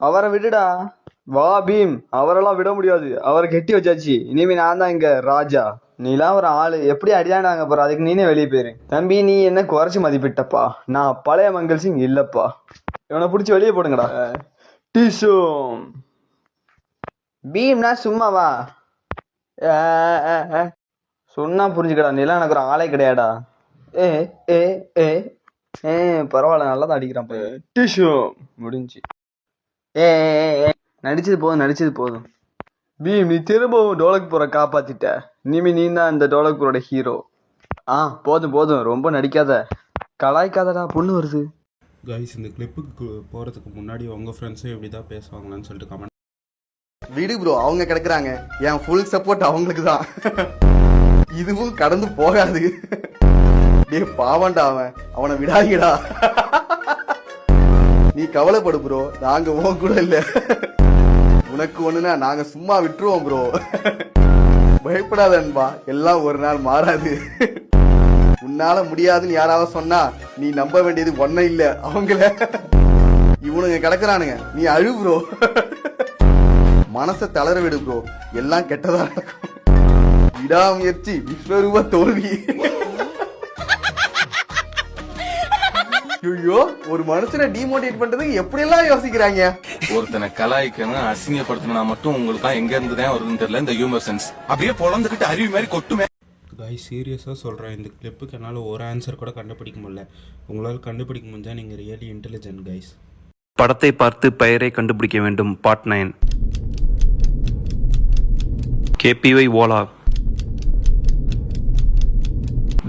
அவரை விடுடா. வா பீம். அவரெல்லாம் விட முடியாது. அவரை கெட்டி வச்சாச்சு. இனிமே நான் தான் இங்க ராஜா. நீலாம் ஒரு ஆளு. எப்படி அடியாண்டாங்க பாரு அதுக்கு நீனே வெளியே போயிரு. தம்பி நீ என்ன குறைச்சு மதிப்பிட்டப்பா? நான் பழைய மங்கள் சிங் இல்லப்பா. இவனை பிடிச்சி வெளியே போடுங்கடா. டிஷோம் பீம்னா சும்மா வா. ஆ, ஆ, ஆ. சொன்னா புரிஞ்சுக்கடா. நீலாம் எனக்கு ஒரு ஆளே கிடையாடா. ஏ ஏ ஏ. ஏ பரவாயில்ல. நல்லா தான் அடிக்கிறான் டிஷு முடிஞ்சு. நடிச்சது போதும் நடிச்சது போதும். பீம் நீ திரும்பவும் டோலக்பூரை காப்பாத்திட்ட. இனிமே நீ தான் இந்த டோலக்பூரோட ஹீரோ. ஆ போதும் போதும். ரொம்ப நடிக்காத. கலாய்க்காதடா பொண்ணு வருது. கைஸ் இந்த கிளிப்புக்கு போகிறதுக்கு முன்னாடி உங்கள் ஃப்ரெண்ட்ஸும் இப்படி தான் பேசுவாங்களான்னு சொல்லிட்டு கமெண்ட் விடு ப்ரோ அவங்க கிடக்குறாங்க. என் ஃபுல் சப்போர்ட் அவங்களுக்கு தான். இதுவும் கடந்து போகாது. டேய் பாவண்டா அவன். அவனை விடாதீடா நீ கவலைப்படு ப்ரோ நாங்க உன் கூட இல்ல. உனக்கு ஒண்ணுனா நாங்க சும்மா விட்டுருவோம் ப்ரோ பயப்படாத அன்பா எல்லாம் ஒரு நாள் மாறாது. உன்னால முடியாதுன்னு யாராவது சொன்னா நீ நம்ப வேண்டியது ஒன்னும் இல்ல அவங்கள. இவனுங்க கிடக்குறானுங்க. நீ அழு ப்ரோ மனசை தளர விடு ப்ரோ எல்லாம் கெட்டதா நடக்கும். விடாமுயற்சி விஸ்வரூப தோல்வி. ஐயோ ஒரு மனுஷனை டிமோட்டிவேட் பண்றதுக்கு எப்படி எல்லாம் யோசிக்கிறாங்க? ஒருத்தனை கலாய்க்கணும் அசிங்கப்படுத்தணும்னா மட்டும் உங்களுக்கு தான் எங்க இருந்து தான் வருதுன்னு தெரியல இந்த ஹியூமர் சென்ஸ் அப்படியே பொழந்துகிட்டு அருவி மாதிரி கொட்டுமே. கைஸ் சீரியஸாக சொல்கிறேன் இந்த கிளிப்புக்கு என்னால் ஒரு ஆன்சர் கூட கண்டுபிடிக்க முடியல. உங்களால் கண்டுபிடிக்க முடிஞ்சால் நீங்கள் ரியலி இன்டெலிஜென்ட் கைஸ் படத்தை பார்த்து பெயரை கண்டுபிடிக்க வேண்டும் பார்ட் நைன் கேபிஒய் ஓலா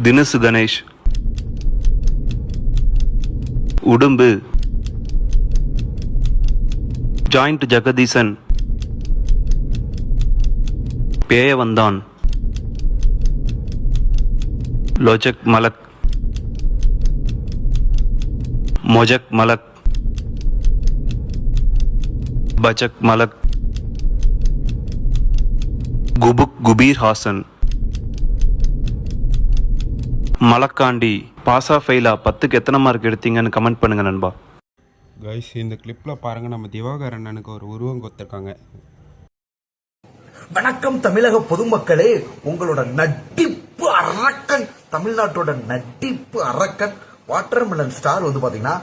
தினசு கணேஷ். உடும்பு. ஜாயிண்ட் ஜெகதீசன். பேய வந்தான் லொஜக் மலக். மொஜக் மலக். பஜக் மலக். குபுக் குபீர் ஹாசன் மலக்காண்டி பாசா ஃபெயிலா பத்துக்கு எத்தனை மார்க் எடுத்தீங்கன்னு கமெண்ட் பண்ணுங்க நண்பா. கைஸ் இந்த கிளிப்பில் பாருங்கள் நம்ம திவாகர் அண்ணனுக்கு ஒரு உருவம் கொடுத்துருக்காங்க. வணக்கம் தமிழக பொதுமக்களே. உங்களோட நட்டிப்பு அரக்கன். தமிழ்நாட்டோட நட்டிப்பு அரக்கன். வாட்டர்மெலன் ஸ்டார் வந்து பாத்தீங்கன்னா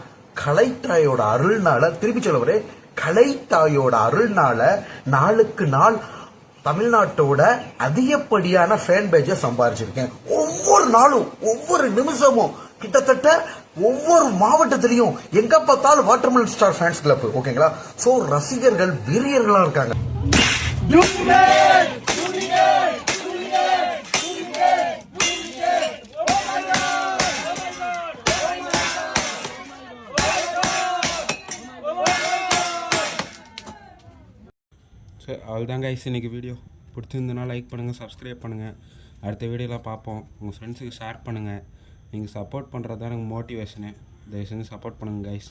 கலைத்தாயோட அருள்னால திருப்பி சொல்ல வரேன் கலைத்தாயோட அருள்னால நாளுக்கு நாள் தமிழ்நாட்டோட அதிகப்படியான ஃபேன் பேஜை சம்பாரிச்சிருக்கேன். ஒவ்வொரு நாளும் ஒவ்வொரு நிமிஷமும் கிட்டத்தட்ட ஒவ்வொரு மாவட்டத்திலையும் எங்க பார்த்தாலும் வாட்டர்மெலன் ஸ்டார் ஃபேன்ஸ் கிளப் ஓகேங்களா சோ ரசிகர்கள் வீரியர்களா இருக்காங்க. ஸோ அவ்வளோதாங்க கைஸ் இன்றைக்கி வீடியோ பிடிச்சிருந்தனா லைக் பண்ணுங்கள் சப்ஸ்கிரைப் பண்ணுங்கள் அடுத்த வீடியோவில் பார்ப்போம். உங்கள் ஃப்ரெண்ட்ஸுக்கு ஷேர் பண்ணுங்கள் நீங்கள் சப்போர்ட் பண்ணுறது தான் எனக்கு மோட்டிவேஷனு தயவு செஞ்சு சப்போர்ட் பண்ணுங்கள் கைஸ்